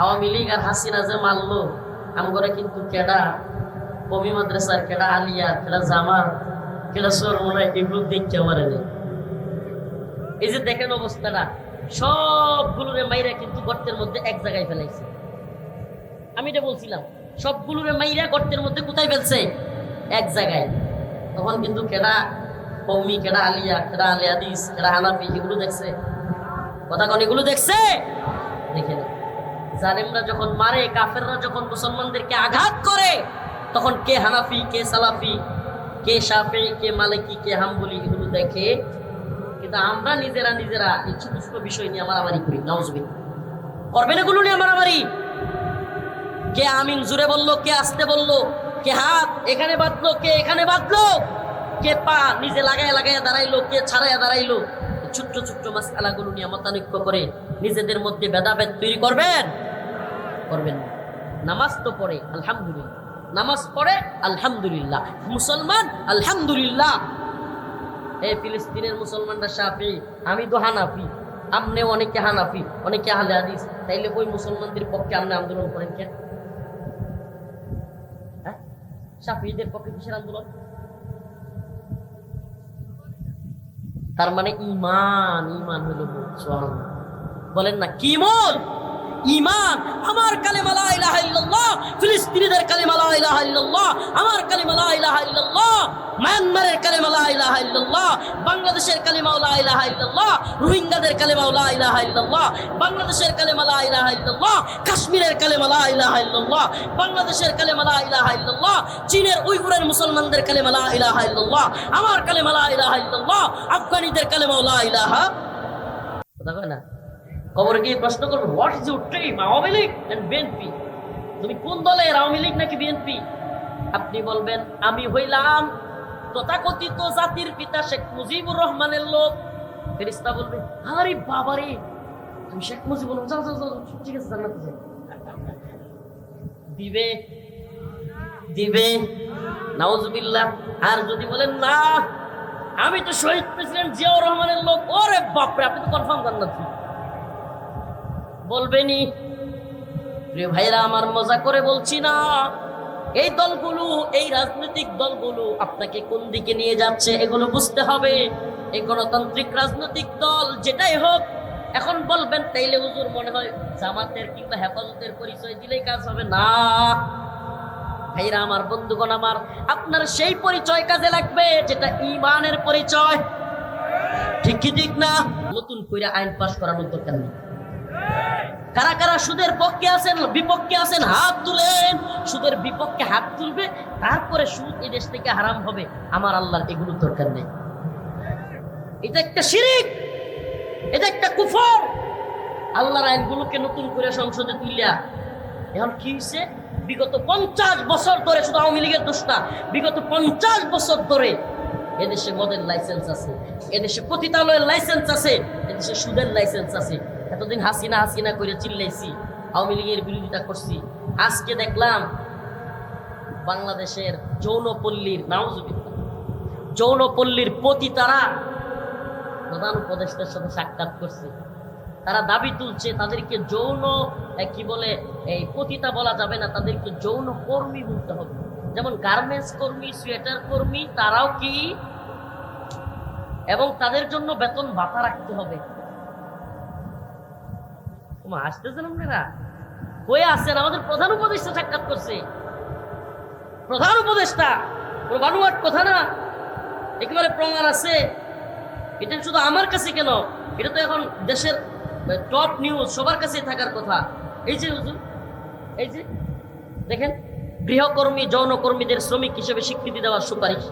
আওয়ামী লীগ আর হাসিনা যে মারলো, আমগরে কিন্তু কেডা কমি মাদ্রাসার কেডা আলিয়া কেডা জামার কেডা সরমোনা এগুলো দেখতে পারে না এই যে দেখেন অবস্থাটা, সবগুলোরে মাইরা কিন্তু গর্তের মধ্যে এক জায়গায় ফেলাইছে। আমি এটা বলছিলাম, সবগুলোরে মাইরা গর্তের মধ্যে কোথায় ফেলছে? এক জায়গায়। তখন কিন্তু কেডা কৌমি কেডা আলিয়া কেডা আলিয়া দিস কেডা হানাফি, এগুলো দেখছে। কথা কন এগুলো দেখছে? দেখে না। জালেমরা যখন মারে, কাফেররা যখন মুসলমানদেরকে আঘাত করে, তখন কে হানাফি, কে সালাফি, কে সাফে কে মালিকি, কে হাম্বলি, এগুলো দেখে কিন্তু আমরা নিজেরা নিজেরা এই ছোট ছোট বিষয় নিয়ে মারামারি করি। নওয়াজবিন করবেন এগুলো নিয়ে মারামারি? কে আমিন জুড়ে বলল, কে আসতে বলল, কে হাত এখানে বাঁধলো, কে এখানে বাঁধলো, কে পা নিজে লাগায় লাগায় দাঁড়াইলো, কে ছাড়াইয়া দাঁড়াইলো ছোট্ট ছোট্ট মাসালাগুলো নিয়ে মতানৈক্য করে নিজেদের মধ্যে ভেদাভেদ তৈরি করবেন। করবেন না। নামাজ তো পড়ে, আলহামদুলিল্লাহ। নামাজ পড়ে, আলহামদুলিল্লাহ। মুসলমান, আলহামদুলিল্লাহ। এই ফিলিস্তিনের মুসলমানরা সাফি আমি তো হানাফি। আপনি অনেকে হানাফি, অনেকে আহলে হাদিস। তাইলে ওই মুসলমানদের পক্ষে আপনি আন্দোলন করেন কেন? হ্যাঁ? সাফিদের পক্ষে কিসের আন্দোলন? তার মানে ইমান ইমান হলো বলেন না, কি মূল? ইমান আমার কালেমা লা ইলাহা ইল্লাল্লাহ ফিলিস্তিনিদের কালেমা লা ইলাহা আমার কালেমা লা ইলাহা ইল্লাল্লাহ মায়ানমারের কালেমা লা ইলাহা বাংলাদেশের কালেমা লা ইলাহা ইল্লাল্লাহ রোহিঙ্গাদের কালেমা লা ইলাহা বাংলাদেশের কালেমা লা ইলাহা কাশ্মীরের কালেমা লা ইলাহা বাংলাদেশের কালেমা লা ইলাহা চীনের উইগুরের মুসলমানদের কালেমা লা ইলাহা আমার কালেমা লা ইলাহা ইল্লাল্লাহ আফগানিদের কালেমা লা ইলাহা না কবরে গিয়ে প্রশ্ন করব what is your team Awami League and BNP তুমি কোন দলের আওয়ামী লীগ নাকি বিএনপি আপনি বলবেন, আমি হইলাম তথাকথিত জাতির পিতা শেখ মুজিবুর রহমানের লোক। ফেরিস্তা বলবে, আরে বাবারে তুমি শেখ মুজিবুর যাও যাও যাও ঠিক আছে, জান্নাতে যাও দিবে দিবে। নাউজুবিল্লাহ, আর যদি বলেন, না, আমি তো শহীদ প্রেসিডেন্ট জিয়াউর রহমানের লোক, ওরে বাপরে, আপনি তো কনফার্ম জান্নাতি। বলবেনি, প্রিয় ভাইরা আমার মজা করে বলছি না। এই দলগুলো, এই রাজনৈতিক দলগুলো আপনাকে কোন দিকে নিয়ে যাচ্ছে এগুলো বুঝতে হবে। এই গণতান্ত্রিক রাজনৈতিক দল যেটাই হোক, এখন বলবেন, তাইলে হুজুর মনে হয় জামাতের কিংবা হেফাজতের পরিচয় দিলেই কাজ হবে। না ভাইরা আমার বন্ধুগণ, আমার, আপনার সেই পরিচয় কাজে লাগবে যেটা ইমানের পরিচয়। ঠিক ঠিক না? নতুন করে আইন পাশ করানোর দরকার নেই। কারা কারা সুদের পক্ষে আছেন, বিপক্ষে আছেন, হাত তুলেন। সুদের বিপক্ষে হাত তুলবে, তারপরে সুদ এই দেশ থেকে হারাম হবে। আমার আল্লাহর এগুলো দরকার নেই। এটা একটা শিরিক, এটা একটা কুফর। আল্লাহর আইনগুলোকে নতুন করে সংসদে তুলিয়া এখন কি হয়েছে বিগত পঞ্চাশ বছর ধরে শুধু আওয়ামী লীগের দোষটা, বিগত পঞ্চাশ বছর ধরে এদেশে মদের লাইসেন্স আছে, এদেশে পতিতালয়ের লাইসেন্স আছে, এদেশে সুদের লাইসেন্স আছে। এতদিন হাসিনা হাসিনা করে চিল্লাইছি, আওয়ামী লীগের বিরোধিতা করছি। আজকে দেখলাম বাংলাদেশের যৌনপল্লীর, নাউজুবিল্লাহ, যৌনপল্লীর প্রতি পতিতারা প্রধান উপদেষ্টার সাথে সাক্ষাৎ করছে। তারা দাবি তুলছে, তাদেরকে যৌন কি বলে, এই পতিতা বলা যাবে না, তাদেরকে যৌন কর্মী বলতে হবে। যেমন গার্মেন্টস কর্মী, সোয়েটার কর্মী, তারাও কি? এবং তাদের জন্য বেতন ভাতা রাখতে হবে। তোমার আসতেছেন আপনারা? হয়ে আসছেন আমাদের প্রধান উপদেষ্টা সাক্ষাৎ করছে। প্রধান উপদেষ্টা? কোনো বানুয়াট কথা না? একেবারে প্রমাণ আছে। এটা শুধু আমার কাছে কেন? এটা তো এখন দেশের টপ নিউজ সবার কাছে থাকার কথা। এই যে হুজুর, এই যে, দেখেন, গৃহকর্মী, যৌনকর্মীদের শ্রমিক হিসেবে স্বীকৃতি দেওয়ার সুপারিশ।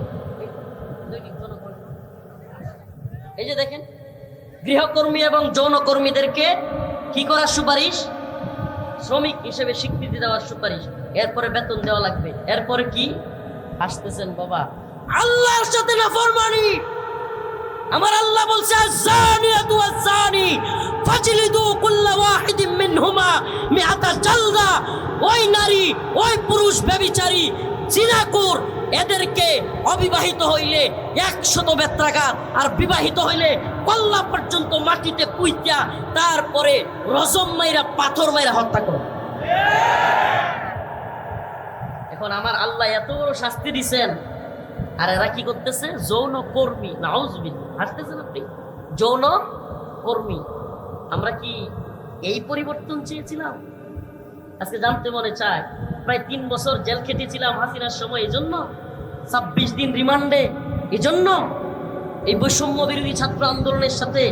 এই যে দেখেন, গৃহকর্মী এবং যৌনকর্মীদেরকে কি করার সুপারিশ? শ্রমিক হিসেবে স্বীকৃতি দেওয়ার সুপারিশ। এরপরে বেতন দেওয়া লাগবে। এরপরে কি? আসতেছেন বাবা। আল্লাহর সাথে নাফরমানি। আমার আল্লাহ বলছে, আজ-জানিয়াতু ওয়াজ-জানি, ফাজলিদু কুল্লা ওয়াহিদিন মিনহুমা মিআতা জালদা। ওই নারী, ওই পুরুষ ব্যভিচারী জিনাকুর এদেরকে অবিবাহিত হইলে একশত বেত্রাঘাত, আর বিবাহিত হইলে কল্লা পর্যন্ত মাটিতে পুইতা তারপরে রজম মাইরা, পাথর মাইরা হত্যা করে। এখন আমার আল্লাহ এত বড় শাস্তি দিছেন। আর এরা কি করতেছে? যৌন কর্মী নাউজবিন হাসতেছেন আপনি? যৌন কর্মী। আমরা কি এই পরিবর্তন চেয়েছিলাম? আজকে জানতে মনে চায়, প্রায় তিন বছর জেল খেটেছিলাম হাসিনার সময়, এই জন্য ছাব্বিশ দিন রিমান্ডে। এই জন্য এই বৈষম্য বিরোধী ছাত্র আন্দোলনের সাথে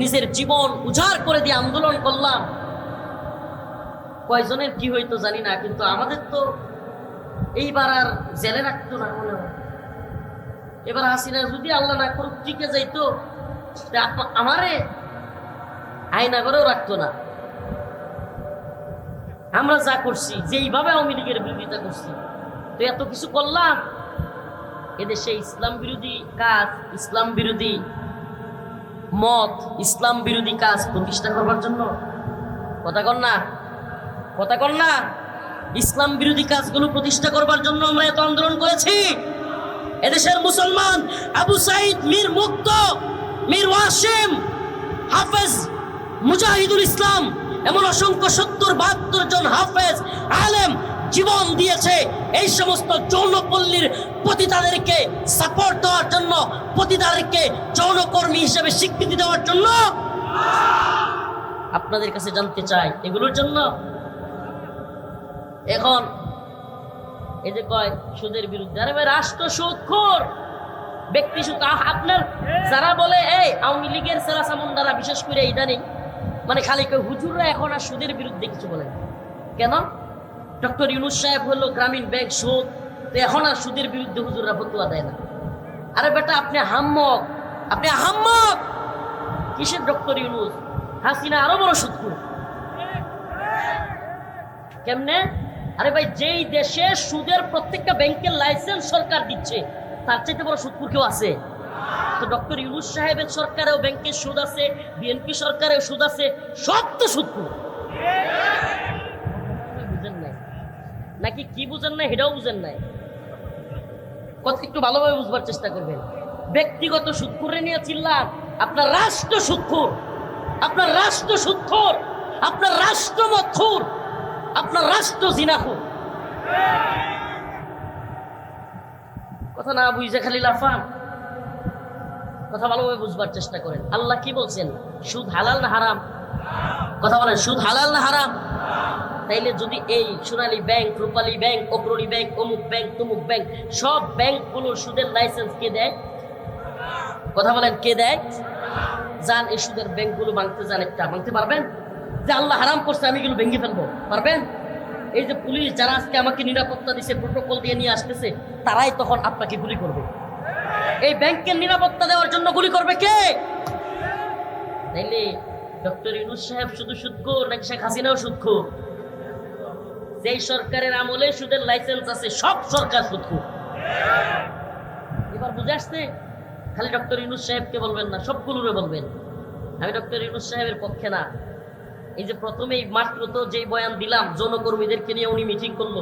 নিজের জীবন উজাড় করে দিয়ে আন্দোলন করলাম। কয়জনের কি হইতো জানি না, কিন্তু আমাদের তো এইবার আর জেলে রাখতো না মনে হয়। এবার হাসিনা যদি আল্লাহ না করুক, টিকে যাইতো আমারে আয়না করেও রাখতো না। আমরা যা করছি, যেইভাবে আওয়ামী লীগের বিরোধিতা করছি, তো এত কিছু করলাম। এদেশে ইসলাম বিরোধী কাজ, ইসলাম বিরোধী মত, ইসলাম বিরোধী কাজ প্রতিষ্ঠা করবার জন্য? কথা কর না। কথা কর না। ইসলাম বিরোধী কাজগুলো প্রতিষ্ঠা করবার জন্য আমরা এত আন্দোলন করেছি। এদেশের মুসলমান আবু সাইদ, মীর মুক্ত, মীর ওয়াসিম, হাফেজ মুজাহিদুল ইসলাম, এমন অসংখ্য সত্তর বাহাত্তর জন হাফেজ, আলেম জীবন দিয়েছে। এই সমস্ত যৌনপল্লীর পতিতাদেরকে সাপোর্ট দেওয়ার জন্য, পতিতাদেরকে যৌনকর্মী হিসেবে স্বীকৃতি দেওয়ার জন্য আপনাদের কাছে জানতে চাই, এগুলোর জন্য? এখন এই যে কয়, সুদের বিরুদ্ধে। আরে ভাই, রাষ্ট্র সুদখোর ব্যক্তি সুদ আপনার যারা বলে, এই, আওয়ামী লীগের সেরা সামুন্ডারা বিশেষ করে ইদানিং মানে খালি কয় হুজুররা এখন আর সুদের বিরুদ্ধে কিছু বলে কেন? ডক্টর ইউনুস সাহেব হলো গ্রামীণ ব্যাংক সুদ। তো এখন আর সুদের বিরুদ্ধে হুজুররা ফতুয়া দেয় না। আরে বেটা, আপনি হাম্মক। আপনি হাম্মক। কিসের ডক্টর ইউনুস? হাসিনা আরও বড় সুদখোর কেমনে? আরে ভাই, যেই দেশে সুদের প্রত্যেকটা ব্যাংকের লাইসেন্স সরকার দিচ্ছে, তার চাইতে বড় সুদপুর কেউ আছে? তো ডক্টর ইউনুস সাহেবের সরকারেও ব্যাংকের সুদ আছে, বিএনপি সরকারেও সুদ আছে, সব তো সুদপুর নাকি কি বুঝেন না সেটাও বুঝেন নাই। কত একটু ভালোভাবে বুঝবার চেষ্টা করবেন। ব্যক্তিগত সুদখুরে নিয়ে চিল্লান, আপনার রাষ্ট্র সুদখুর আপনার রাষ্ট্র সুদখুর আপনার রাষ্ট্র মৎখুর, আপনার রাষ্ট্র জিনাখুর। কথা না বুঝে খালি লাফান। কথা ভালোভাবে বুঝবার চেষ্টা করেন। আল্লাহ কি বলছেন? সুদ হালাল না হারাম? কথা বলেন, সুদ হালাল না হারাম? তাইলে যদি এই Sonali bank, Rupali bank, Agrani bank, অমুক ব্যাংক, তমুক ব্যাংক, সব ব্যাংকগুলোর সুদের লাইসেন্স কে দেয়? কথা বলেন, কে দেয়? যান, এই সুদের ব্যাংকগুলো ভাঙতে যান একটা, ভাঙতে পারবেন? যে আল্লাহ হারাম করছে, আমি এগুলো ভেঙে ফেলব, পারবেন? এই যে পুলিশ যারা আজকে আমাকে নিরাপত্তা দিছে প্রোটোকল দিয়ে নিয়ে আসতেছে, তারাই তখন আপনাকে গুলি করবে। এই ব্যাংকের নিরাপত্তা দেওয়ার জন্য গুলি করবে কে? তাইলে ডক্টর ইউনুস সাহেব শুধু সুদখোর নাকি শেখ হাসিনাও সুদখোর যেই সরকারের আমলে সুদের লাইসেন্স আছে, সব সরকার সুদখোর এবার বুঝে আসছে? খালি ডক্টর ইউনুস সাহেবকে বলবেন না, সবগুলোরে বলবেন। আমি ডক্টর ইউনুস সাহেবের পক্ষে না। এই যে প্রথমেই মাত্র তো যেই বয়ান দিলাম, যৌনকর্মীদেরকে নিয়ে উনি মিটিং করল,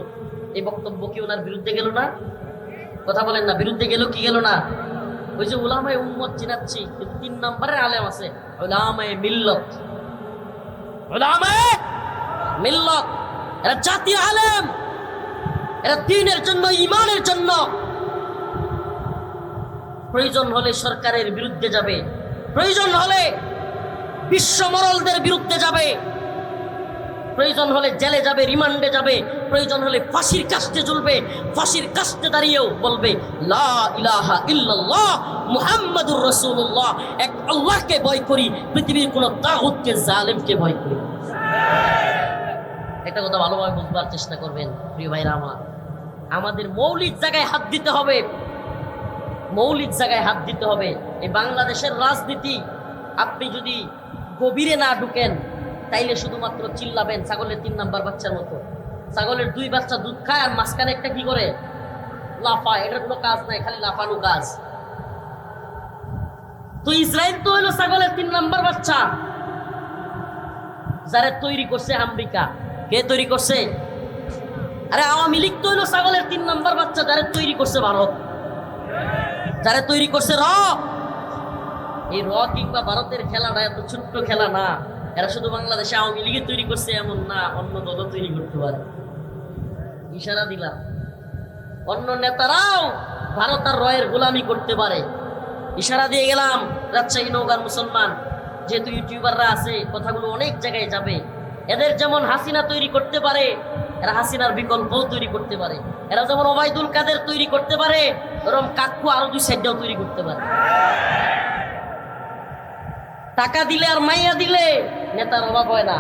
এই বক্তব্য কি ওনার বিরুদ্ধে গেল না? কথা বলেন না, বিরুদ্ধে গেল কি গেল না? ওই যে উলামায় উম্মত চিনাচ্ছি তিন নম্বরের আলেম আছে, উলামায় মিল্লত। উলামায়ে মিল্লত! এরা জাতীয় আলেম। এরা দিনের জন্য, ইমানের জন্য। প্রয়োজন হলে সরকারের বিরুদ্ধে যাবে। প্রয়োজন হলে বিশ্বমরলদের বিরুদ্ধে যাবে। প্রয়োজন হলে জেলে যাবে, রিমান্ডে যাবে। প্রয়োজন হলে ফাঁসির কাস্তে ঝুলবে ফাঁসির কাস্তে দাঁড়িয়েও বলবে মুহাম্মাদুর রাসূলুল্লাহ। এক আল্লাহকে ভয় করি, পৃথিবীর কোনো তাগুতকে, জালেমকে ভয় করি। একটা কথা ভালোভাবে বুঝবার চেষ্টা করবেন, প্রিয় ভাইরা আমার। আমাদের মৌলিক জায়গায় হাত দিতে হবে। মৌলিক জায়গায় হাত দিতে হবে। এই বাংলাদেশের রাজনীতি, আপনি যদি গভীরে না ঢুকেন, তাইলে শুধুমাত্র চিল্লাবেন ছাগলের তিন নাম্বার বাচ্চার মতো। ছাগলের দুই বাচ্চা দুধ খায় আর মাঝখানে একটা কি করে? লাফা, এটার কোনো কাজ নাই, খালি লাফানো কাজ। তো ইসরায়েল তো হলো ছাগলের তিন নাম্বার বাচ্চা। যারা তৈরি করছে আমেরিকা। কে তৈরি করছে? আরে, আওয়ামী লীগ তো হইল ছাগলের তিন নম্বর বাচ্চা, যারা তৈরি করছে ভারত। যারা তৈরি করছে র এই র কিংবা ভারতের খেলাটা এত ছোট্ট খেলা না। এরা শুধু বাংলাদেশে আওয়ামী লীগে তৈরি করছে, এমন না, অন্য দলও তৈরি করতে পারে। ইশারা দিলাম। অন্য নেতারাও ভারত আর রয়ের গোলামি করতে পারে। ইশারা দিয়ে গেলাম, রাজশাহী নৌকার মুসলমান। যেহেতু ইউটিউবাররা আছে, কথাগুলো অনেক জায়গায় যাবে। এদের যেমন হাসিনা তৈরি করতে পারে, এরা হাসিনার বিকল্পও তৈরি করতে পারে। এরা যেমন ওবায়দুল কাদের তৈরি করতে পারে ওরকম কাকু আরও দুই সাইডটাও তৈরি করতে পারে। টাকা দিলে আর মাইয়া দিলে নেতার অভাব হয় না।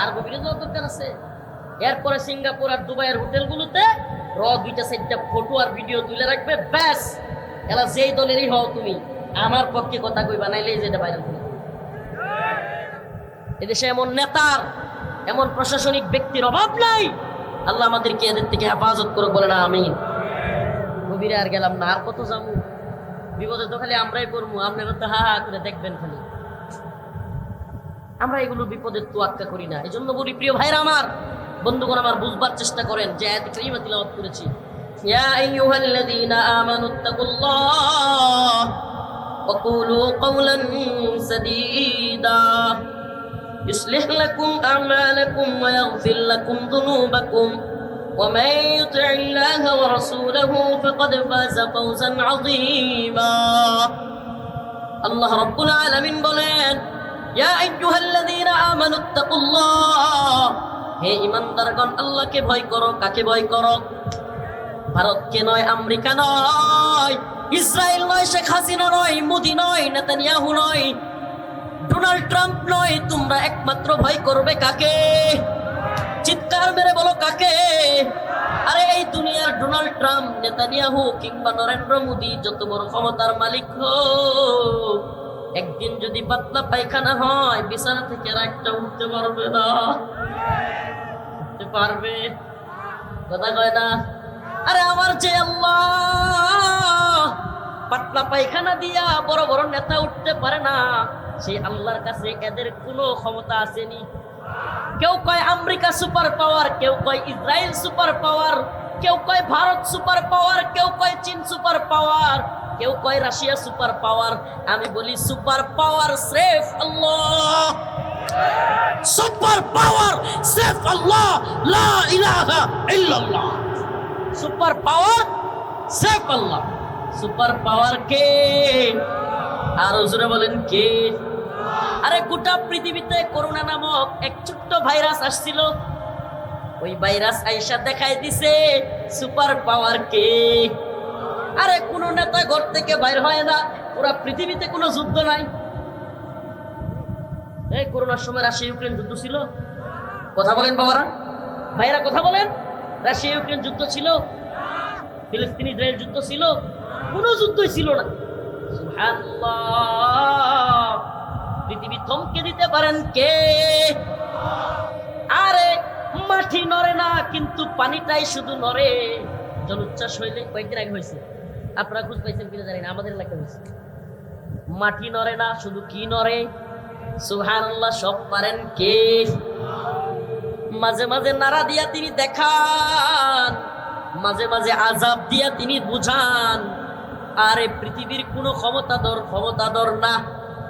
আর গভীরে দরকার আছে। এরপরে সিঙ্গাপুর আর দুবাইয়ের হোটেলগুলোতে র দুইটা সাইডটা ফটো আর ভিডিও তুলে রাখবে, ব্যাস। এলা যেই দলেরই হও তুমি, আমার পক্ষে কথা কইবা, নাইলে এই যেটা বাইরে। এদেশে এমন নেতার এমন প্রশাসনিক ব্যক্তির অভাব নাই। আল্লাহ আমাদেরকে এদের থেকে হেফাজত করে বলে না আমি গভীরে আর গেলাম না, আর কত যাব? বিপদে তো খালি আমরাই করব আপনার তো হা হা করে দেখবেন খালি। আমরা এগুলো বিপদের তোয়াক্কা করি না। এই জন্য বলি, প্রিয় ভাইরা আমার, বন্ধুগণ আমার, বুঝবার চেষ্টা করেন যে আয়াত কালিমা তিলাওয়াত করেছি। আমানুত্তাকুল্লাহ ওয়া কুলু সাদীদা। يصلح لكم أعمالكم ويغفر لكم ذنوبكم ومن يطع الله ورسوله فقد فاز فوزا عظيما الله رب العالمين বলেন ইয়া আইয়ুহাল্লাযীনা আমানুত্তাকুল্লাহ হে ঈমানদারগণ আল্লাহকে ভয় করো কাকে ভয় করো ভারতকে নয় আমেরিকা নয় ইসরায়েল নয় শেখ হাসিনা নয় মোদি নয় নেতানিয়াহু নয় ডোনাল্ড ট্রাম্প নয়, তোমরা একমাত্র ভয় করবে কাকে? চিৎকার মেরে বলো কাকে? আরে, এই দুনিয়ার ডোনাল্ড ট্রাম্প, নেতানিয়াহু কিংবা নরেন্দ্র মোদি, যত বড় ক্ষমতার মালিক হোক, একদিন যদি পাতলা পায়খানা হয়, বিছানা থেকে আর একটা উঠতে পারবে না। উঠতে পারবে? কথা কয় না আরে, আমার যে আল্লাহ, পাতলা পায়খানা দিয়া বড় বড় নেতা উঠতে পারে না। সেই আল্লাহর কাছে এদের কোনো ক্ষমতা আসেনি। কেউ কয় আমেরিকা সুপার পাওয়ার, কেউ কয় ইসরায়েল সুপার পাওয়ার, কেউ কয় ভারত সুপার পাওয়ার, কেউ কয় চীন সুপার পাওয়ার, কেউ কয় রাশিয়া সুপার পাওয়ার। আমি বলি সুপার পাওয়ার সেফ আল্লাহ। সুপার পাওয়ার সেফ আল্লাহ। লা ইলাহা ইল্লাল্লাহ। সুপার পাওয়ার সেফ আল্লাহ। সুপার পাওয়ার কে? আর হুজুরে বলেন কে? আরে গোটা পৃথিবীতে করোনা নামক এক ছোট্ট ভাইরাস আসছিল। ওই ভাইরাস আইসা দেখাই দিছে, সুপার পাওয়ার কে? আরে কোন নেতা ঘর থেকে বাইর হয় না পুরা পৃথিবীতে কোনো যুদ্ধ নাই। এই করোনার সময় রাশিয়া ইউক্রেন যুদ্ধ ছিল। কথা বলেন বাবারা। ভাইরা কথা বলেন। রাশিয়া ইউক্রেন যুদ্ধ ছিল ফিলিস্তিন ইসরায়েল যুদ্ধ ছিল, কোনো যুদ্ধই ছিল না। সুবহানাল্লাহ। পৃথিবী থমকে দিতে পারেন কে? আরে, মাটি নড়ে না, কিন্তু পানিটাই শুধু নড়ে। জলোচ্ছ্বাস হইলে কয়েকদিন আগে হয়েছে। আপনারা খুঁজ পাইছেন কিনা জানি না, আমাদের এলাকায় হয়েছে। মাটি নড়ে না, শুধু কি নড়ে? সুবহানাল্লাহ, সব পারেন কে? মাঝে মাঝে নাড়া দিয়া তিনি দেখান। মাঝে মাঝে আজাব দিয়া তিনি বুঝান। আরে, পৃথিবীর কোনো ক্ষমতাধর ক্ষমতাধর না।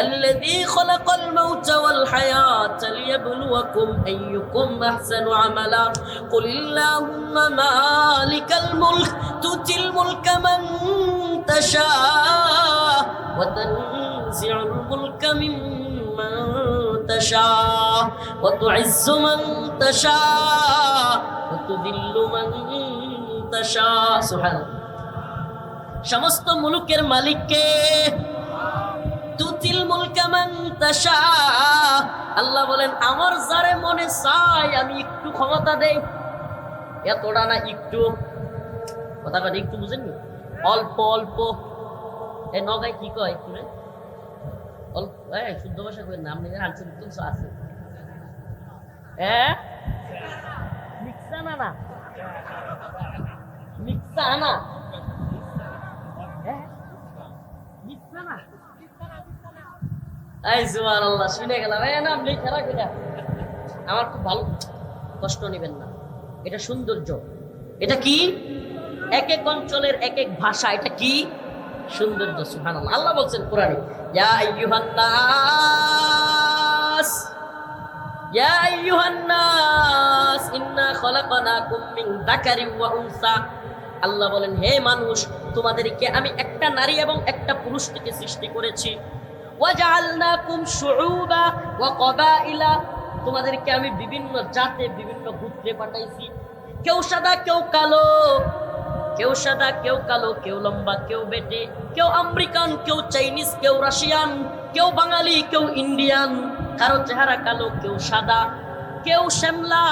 الذي خلق الموت والحياة ليبلوكم أيكم أحسن عملا قل اللهم مالك الملك تؤتي الملك من تشاء وتنزع الملك ممن تشاء وتعز من تشاء وتذل من تشاء سبحان الله সমস্ত মুলুকের মালিককে তুতিল মুলকামান তাশা। আল্লাহ বলেন, আমার যারে মনে চাই, আমি একটু ক্ষমতা দেই। এতটা না একটু? কথাটা একটু বুঝেননি? অল্প অল্প। এই নগায় কি কয় একটু রে? অল্প এই শুদ্ধ ভাষা কই নাম নিয়ে আনসার তো আছে। হ্যাঁ মিক্সানা না মিক্সানা হ্যাঁ মিক্সানা এই সুবহানাল্লাহ, শুনে গেলাম। এই নাম লিখে রাখ এটা আমার খুব ভালো কষ্ট নেবেন না। এটা সৌন্দর্য। এটা কি? এক এক অঞ্চলের এক এক ভাষা। এটা কি? সৌন্দর্য, সুবহানাল্লাহ। আল্লাহ বলছেন কোরআনে, ইয়া আইয়ুহান নাস ইয়া আইয়ুহান নাস ইন্না খলাকনাকুম মিন যাকারিন ওয়া আল্লাহ বলেন, হে মানুষ, তোমাদেরকে আমি একটা নারী এবং একটা পুরুষ থেকে সৃষ্টি করেছি। ওয়াজআলনাকুম শুউবা ওয়া কবাইলা তোমাদেরকে আমি বিভিন্ন জাতে, বিভিন্ন গোত্রে পাঠাইছি। কেউ সাদা, কেউ কালো। কেউ সাদা, কেউ কালো, কেউ লম্বা, কেউ বেটে। কেউ আমেরিকান, কেউ চাইনিজ, কেউ রাশিয়ান, কেউ বাঙালি, কেউ ইন্ডিয়ান। কারও চেহারা কালো, কেউ সাদা। কেউ শ্যামলা,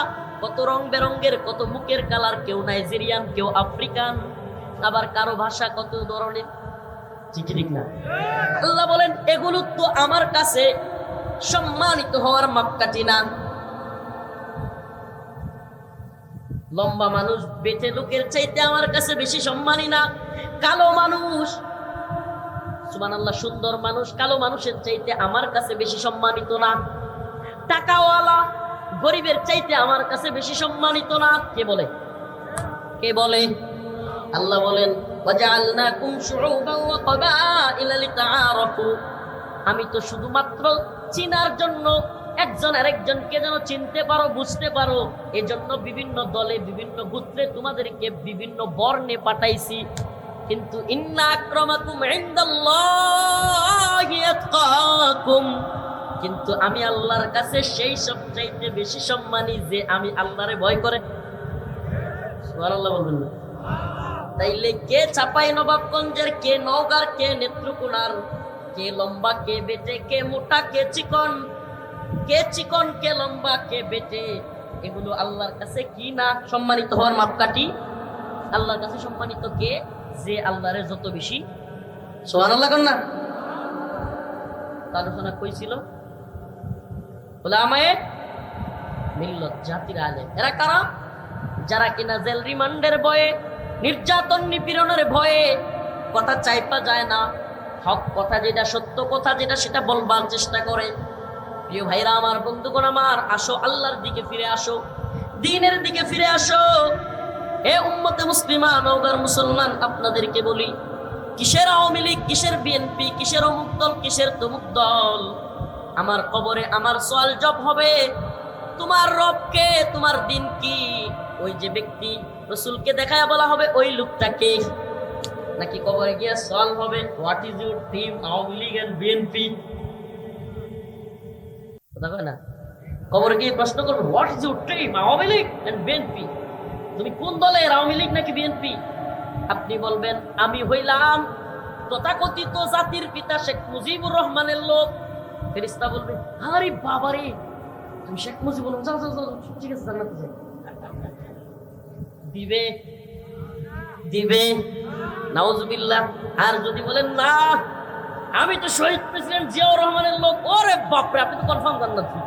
কত রং বেরঙ্গের কত মুখের কালার, কেউ নাইজেরিয়ান, কেউ আফ্রিকান। আবার কারও ভাষা কত ধরনের? ঠিক ঠিক না? আল্লাহ বলেন, এগুলো তো আমার কাছে সম্মানিত হওয়ার মাপকাঠি না। লম্বা মানুষ, বেঁচে লোকের চাইতে আমার কাছে বেশি সম্মানী না। কালো মানুষ সুমান আল্লাহ সুন্দর মানুষ, কালো মানুষের চাইতে আমার কাছে বেশি সম্মানিত না। টাকাওয়ালা, গরিবের চাইতে আমার কাছে বেশি সম্মানিত না। কে বলে? কে বলে? আল্লাহ বলেন আমি তো শুধুমাত্র চিনার জন্য একজন আরেকজনকে যেন চিনতে পারো, বুঝতে পারো, এজন্য বিভিন্ন দলে, বিভিন্ন গুত্রে তোমাদেরকে বিভিন্ন বর্ণে পাঠাইছি। কিন্তু কিন্তু আমি আল্লাহর কাছে সেই সব চাইতে বেশি সম্মানী যে আমি আল্লাহরে ভয় করে। বলবেন না। তাইলে কে চাপাই নবাবগঞ্জের, কে নওগার, কে নেত্রকোনার? কে লম্বা, কে বেটে, কে মোটা, কে চিকন? কে চিকন, কে লম্বা, কে বেটে? এগুলো আল্লাহর কাছে কি না সম্মানিত হওয়ার মাপকাঠি? আল্লাহর কাছে সম্মানিত কে? যে আল্লাহরে যত বেশি। সোহান আল্লাহ না। আলোচনা কইছিল। বলে আমায় মিল্লত জাতির আলেম। এরা কারা? যারা কিনা জেল রিমান্ডের বয়ে নির্যাতন নিপীড়নের ভয়ে কথা চাইপা যায় না। হক কথা যেটা, সত্য কথা যেটা, সেটা বলবার চেষ্টা করে। প্রিয় ভাইরা আমার, বন্ধুগণ আমার, আসো, আল্লাহর দিকে ফিরে আসো, দিনের দিকে ফিরে আসো। এ উম্মতে মুসলিমা, নওগার মুসলমান, আপনাদেরকে বলি, কিসের আওয়ামী লীগ, কিসের বিএনপি, কিসের অমুক দল, কিসের তমুক দল? আমার কবরে আমার সোয়াল জব হবে। তোমার রবকে, তোমার দিন কি? ওই যে ব্যক্তি রসুলকে দেখায় বলা হবে, ওই লোকটাকে নাকি কবরে গিয়ে সলভ হবে, what is your team, Awami League and BNP? কথা কয় না? কবরে গিয়ে প্রশ্ন what is your team, Awami League BNP? তুমি কোন দলের আওয়ামী লীগ নাকি বিএনপি? আপনি বলবেন, আমি হইলাম তথাকথিত জাতির পিতা শেখ মুজিবুর রহমানের লোক। ফেরিস্তা বলবে, আরে বাবারে তুমি শেখ মুজিবুর রহমান যাও যাও যাও ঠিক আছে জান্নাতে যাই দিবে দিবে। নাউজুবিল্লাহ, আর যদি বলেন না, আমি তো শহীদ প্রেসিডেন্ট জিয়াউর রহমানের লোক, ওরে বাপরে, আপনি তো কনফার্ম জান্নাতি।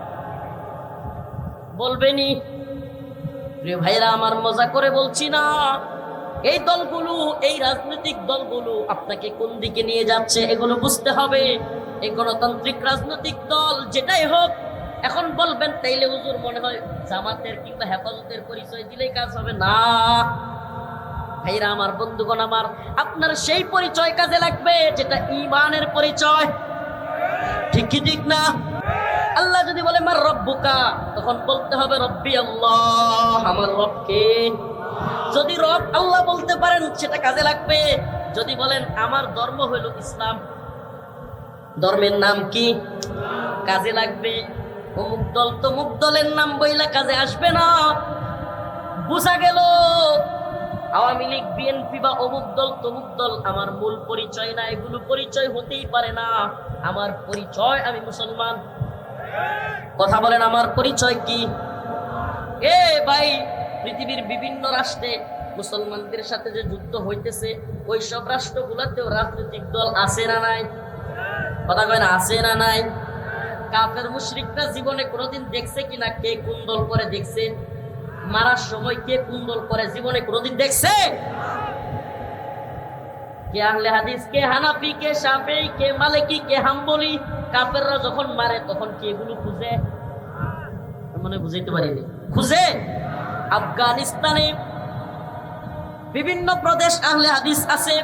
বলবেনি প্রিয় ভাইরা, আমার মজা করে বলছি না, এই দলগুলো, এই রাজনৈতিক দলগুলো আপনাকে কোন দিকে নিয়ে যাচ্ছে, এগুলো বুঝতে হবে। এই গণতান্ত্রিক রাজনৈতিক দল, যেটাই হোক এখন বলবেন, তাইলে হুজুর মনে হয় জামাতের কিংবা হেফাজতের পরিচয় দিলেই কাজ হবে। না, ভাইরা আমার, বন্ধুগণ আমার, আপনার সেই পরিচয় কাজে লাগবে যেটা ইমানের পরিচয়। ঠিক কি ঠিক না? আল্লাহ যদি বলে, মার রব্বুকা তখন বলতে হবে, রব্বি আল্লাহ, আমার রবকে। যদি রব আল্লাহ বলতে পারেন, সেটা কাজে লাগবে। যদি বলেন, আমার ধর্ম হইল ইসলাম। ধর্মের নাম কি? কাজে লাগবে। অমুক দল তমুক দলের নাম বইলা কাজে আসবে না। বুঝা গেল? আওয়ামী লীগ, বিএনপি বা অমুক দল তমুক দল, আমার মূল পরিচয় না, এগুলো পরিচয় হতেই পারে না। আমার পরিচয়, আমি মুসলমান। কথা বলেন, আমার পরিচয় কি? এ ভাই, পৃথিবীর বিভিন্ন রাষ্ট্রে মুসলমানদের সাথে যে যুদ্ধ হইতেছে ওই সব রাষ্ট্রগুলোতেও রাজনৈতিক দল আছে না নাই? কথা কয় না, আছে না নাই? কাফের মুশরিকরা জীবনে কোনোদিন দেখছে কিনা কে কোন দল করে দেখছে? মারার সময় কে কোন দল করে জীবনে কোনোদিন দেখছে? কে আহলে হাদিস, কে হানাফি, কে শাফেই কে মালিকি, কে হাম্বলি? কাফেররা যখন মারে, তখন এগুলো খুঁজে? মনে বুঝাইতে পারিনি। খুঁজে? আফগানিস্তানে বিভিন্ন প্রদেশ আহলে হাদিস আছে,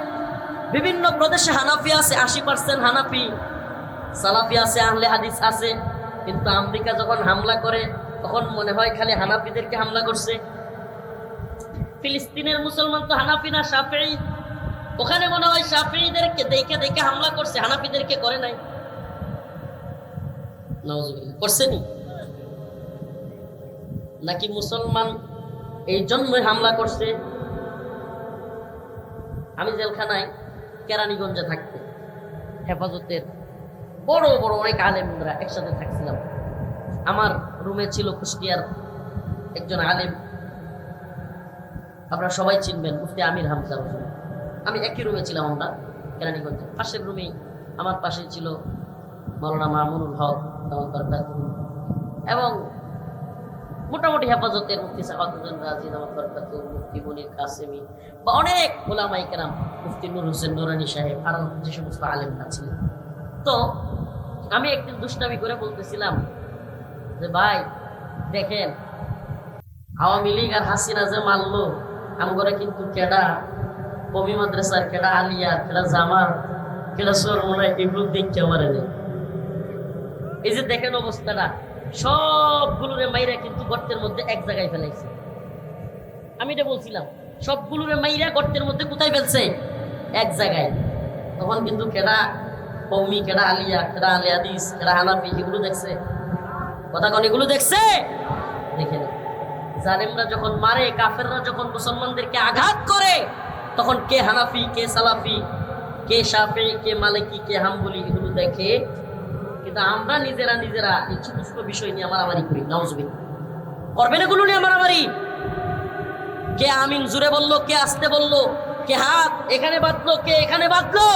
বিভিন্ন প্রদেশে হানাফি আছে, আশি পার্সেন্ট হানাফি। সালাফি আছে, আহলে হাদিস আছে, কিন্তু আমেরিকা যখন হামলা করে, তখন মনে হয় খালি হানাফিদেরকে হামলা করছে। ফিলিস্তিনের মুসলমান তো হানাফি না সাফেই ওখানে মনে হয় সাফেইদেরকে দেখে দেখে হামলা করছে, হানাফিদেরকে করে নাই। করছেনি নাকি মুসলমান এই জন্যই হামলা করছে? আমি জেলখানায় কেরানীগঞ্জে থাকতে, হেফাজতের বড় বড় অনেক আলেমরা একসাথে থাকছিলাম। আমার রুমে ছিল কুষ্টিয়ার একজন আলেম। আপনারা সবাই চিনবেন মুফতি আমির হামজা হুজুর। আমি একই রুমে ছিলাম আমরা কেরানীগঞ্জে। পাশের রুমেই আমার পাশে ছিল মৌলানা মামুনুল হক এবং মোটামুটি হেফাজতের মুফতি সাহাদুদ্দিন রাজি দামাত বরকাতুহু, মুফতি মনির কাসেমি বা অনেক ওলামাই কেরাম মুফতি নুর হোসেন নুরানি সাহেব আরও যে সমস্ত আলেমরা ছিলেন। তো আমি একদিন দুষ্টামি করে বলতেছিলাম যে, ভাই, দেখেন, আওয়ামী লীগ আর হাসিনা যে মারলো, আমগরে কিন্তু কেডা কবি মাদ্রাসার কেডা আলিয়া কেডা জামার কেডা সরমোনা এগুলো দেখতে পারে না এই যে দেখেন অবস্থাটা, সবগুলোরে মাইরা কিন্তু গর্তের মধ্যে এক জায়গায় ফেলাইছে। আমি এটা বলছিলাম, সবগুলোরে মাইরা গর্তের মধ্যে কোথায় ফেলছে? এক জায়গায়। তখন কিন্তু কেডা কৌমি, কেডা আলিয়া কেডা আলিয়া হাদিস, কেডা হানাফি, এগুলো দেখছে? কথা কন, এগুলো দেখছে? দেখে না জালেমরা যখন মারে, কাফেররা যখন মুসলমানদেরকে আঘাত করে, তখন কে হানাফি, কে সালাফি, কে সাফে কে মালিকি, কে হাম্বলি, এগুলো দেখে। কিন্তু আমরা নিজেরা নিজেরা এই ছোট ছোট বিষয় নিয়ে মারামারি করি নজবিন করবেন এগুলো নিয়ে মারামারি? কে আমিন জুড়ে বলল, কে আসতে বলল, কে হাত এখানে বাঁধলো, কে এখানে বাঁধলো?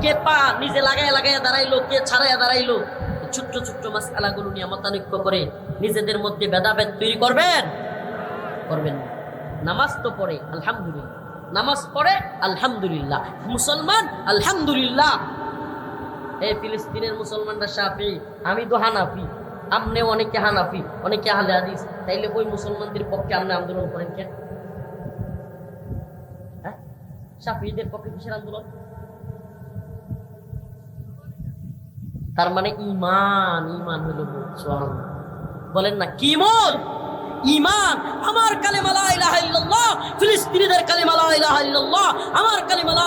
কে পা নিজে লাগায় লাগায় দাঁড়াইলো, কে ছাড়াইয়া দাঁড়াইলো? ছোট্ট ছোট্ট মাসালাগুলো নিয়ে মতানৈক্য করে নিজেদের মধ্যে ভেদাভেদ তৈরি করবেন? করবেন নামাজ তো পড়ে, আলহামদুলিল্লাহ। নামাজ পড়ে, আলহামদুলিল্লাহ। মুসলমান, আলহামদুলিল্লাহ। এই ফিলিস্তিনের মুসলমানরা সাফি আমি তো হানাফি। আপনি অনেকে হানাফি, অনেকে আহলে হাদিস। তাইলে ওই মুসলমানদের পক্ষে আপনি আন্দোলন করেন কেন? হ্যাঁ? সাফিদের পক্ষে কিসের আন্দোলন? তার মানে ইমান ইমান হলো মূল। বলেন না, কি মূল ইমান আমার কালেমা লা ইলাহা ইল্লাল্লাহ, ফিলিস্তিনিদের কালে মালা ইলাহা ইল্লাল্লাহ, আমার কালে লা ইলাহা ইল্লাল্লাহ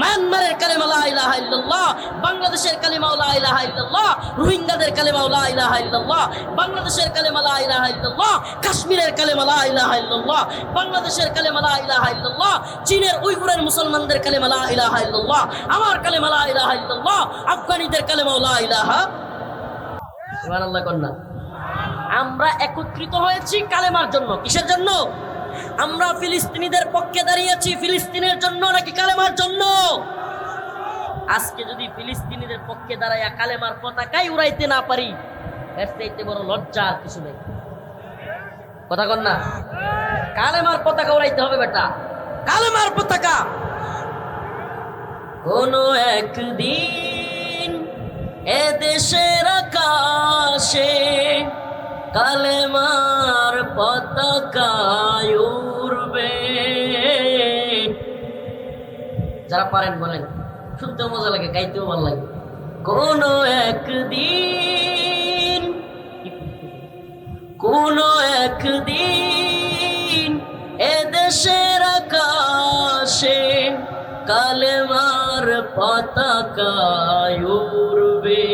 মায়ানমারের কালেমা লা বাংলাদেশের কালেমা লা রোহিঙ্গাদের কালেমা লা বাংলাদেশের কালেমা লা কাশ্মীরের কালেমা লা বাংলাদেশের কালেমা লা চীনের উইগুরের মুসলমানদের কালেমা লা আমার কালেমা লা আফগানিদের কালেমা লা আমরা একত্রিত হয়েছি কালেমার জন্য। কিসের জন্য? আমরা ফিলিস্তিনিদের পক্ষে দাঁড়িয়েছি ফিলিস্তিনের জন্য নাকি কালেমার জন্য? আজকে যদি ফিলিস্তিনিদের পক্ষে দাঁড়াইয়া কালেমার পতাকাই উড়াইতে না পারি এর চাইতে বড় লজ্জা আর কিছু নেই। কথা কন না? কালেমার পতাকা উড়াইতে হবে বেটা। কালেমার পতাকা। কোনো একদিন এ দেশের আকাশে কালেমার পতাকায় উড়বে। যারা পারেন বলেন, শুনতেও মজা লাগে, গাইতেও ভালো লাগে। কোনো একদিন কোনো একদিন এ দেশের আকাশে কালেমার পতাকায় উড়বে।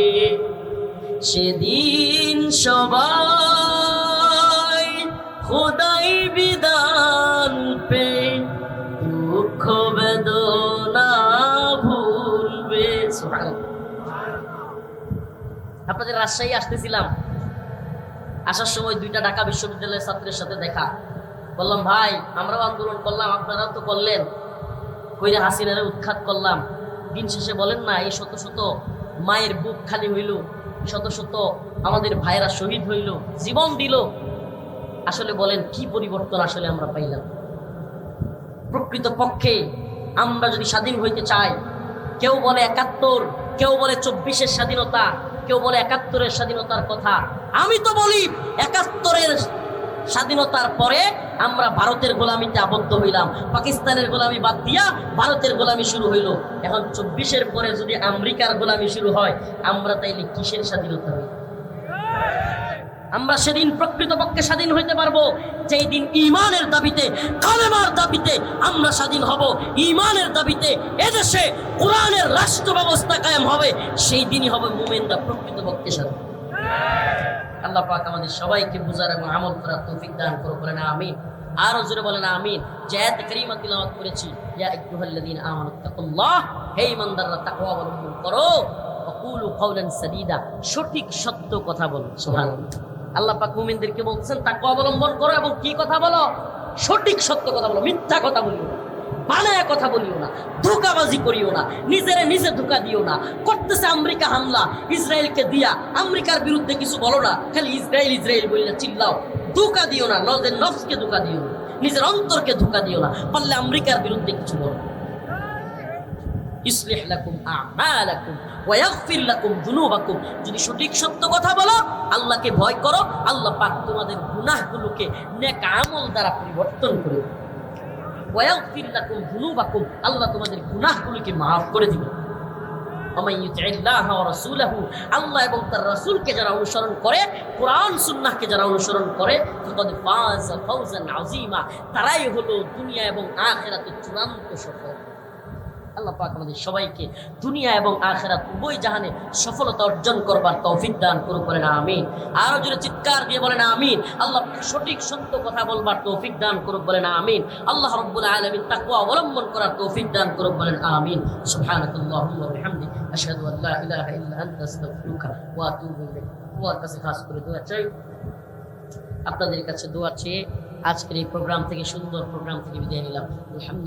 সেদিন সবাই খোদাই বিধান পে, দুঃখ বেদনা ভুলবে। আপনাদের রাজশাহী আসতেছিলাম। আসার সময় দুইটা ঢাকা বিশ্ববিদ্যালয়ের ছাত্রের সাথে দেখা। বললাম, ভাই, আমরাও আন্দোলন করলাম, আপনারাও তো করলেন। কইরা হাসিনারে উৎখাত করলাম। দিন শেষে বলেন না, এই শত শত মায়ের বুক খালি হইল। শত শত আমাদের ভাইরা শহীদ হইল, জীবন দিল। আসলে বলেন, কি পরিবর্তন আসলে আমরা পাইলাম? প্রকৃত পক্ষে আমরা যদি স্বাধীন হইতে চাই, কেউ বলে একাত্তর, কেউ বলে চব্বিশের স্বাধীনতা, কেউ বলে একাত্তরের স্বাধীনতার কথা, আমি তো বলি একাত্তরের স্বাধীনতার পরে আমরা ভারতের গোলামিতে আবদ্ধ হইলাম। পাকিস্তানের গোলামি বাদ দিয়া ভারতের গোলামি শুরু হইল। এখন চব্বিশের পরে যদি আমেরিকার গোলামি শুরু হয়, আমরা তাইলে কিসের স্বাধীনতা হইল আমরা সেদিন প্রকৃতপক্ষে স্বাধীন হইতে পারব। যেই দিন ইমানের দাবিতে, কালেমার দাবিতে আমরা স্বাধীন হব, ইমানের দাবিতে এদেশে কোরআনের রাষ্ট্র ব্যবস্থা কায়েম হবে, সেই দিনই হবে মুমেনরা প্রকৃতপক্ষে স্বাধীন। আল্লাহ পাক আমাদের সবাইকে বুঝার এবং আমল করার তৌফিক দান করো, বলেন আমিন। আরও জোরে বলেন আমিন। জায়াত করিমা তিলাওয়াত করেছি, ইয়া আইয়ুহাল্লাযীনা আমানু তাকুল্লাহ হে ইমানদাররা তাকওয়া অবলম্বন করো। ওয়াকুলু কাওলান সাদীদা, সঠিক সত্য কথা বলো, সুবহানাল্লাহ। আল্লাহ পাক মুমিনদেরকে বলছেন, তাকওয়া অবলম্বন করো এবং কি কথা বলো? সঠিক সত্য কথা বলো, মিথ্যা কথা বলিও না বানায় কথা বলিও না, ধোকাবাজি করিও না, নিজেরে নিজে ধোকা দিও না। করতেছে আমেরিকা হামলা, ইসরায়েলকে দিয়া। আমেরিকার বিরুদ্ধে কিছু বলো না, খালি ইসরায়েল ইসরায়েল বলিয়া চিল্লাও। ধোকা দিও না, নজের নফসকে ধোকা দিও না, নিজের অন্তরকে ধোকা দিও না, পারলে আমেরিকার বিরুদ্ধে কিছু বলো। ইসলিহ লাকুম আ'মালাকুম ওয়া লাকুম যুনুবাকুম। যদি সঠিক সত্য কথা বলো, আল্লাহকে ভয় করো, আল্লাহ পাক তোমাদের গুনাহগুলোকে নেক আমল দ্বারা পরিবর্তন করে দেবে। ওয়া ইয়াগফির যুনুবাকুম, আল্লাহ তোমাদের গুনাহগুলিকে maaf করে দিবে ওমান ইউতিল্লাহ ওয়া রাসূলাহু, আল্লাহ এবং তার রাসূলকে যারা অনুসরণ করে, কোরআন, সুন্নাহকে যারা অনুসরণ করে তারাই হলো দুনিয়া এবং আখেরাতে চূড়ান্ত সফল আল্লাহ পাক আমাদের সবাইকে দুনিয়া এবং আখেরাত উভয় জাহানে সফলতা অর্জন করবার তৌফিক দান করুক, বলেন আমিন। আরও জোরে চিৎকার দিয়ে বলেন আমিন। আল্লাহ সঠিক সত্য কথা বলবার তৌফিক দান করুক, বলেন আমিন। আল্লাহ রব্বুল আলামিন তাকওয়া অবলম্বন করার তৌফিক দান করুক, বলেন আমিন। সুবহানাকাল্লাহুম্মা ওয়া বিহামদিক আশহাদু আল লা ইলাহা ইল্লা আনতা, আস্তাগফিরুকা ওয়া আতুবু ইলাইক। আল্লাহর কাছে খাস করে দোয়া চাই। আপনাদের কাছে দোয়া চেয়ে আজকের এই প্রোগ্রাম থেকে সুন্দর প্রোগ্রাম থেকে বিদায় নিলাম।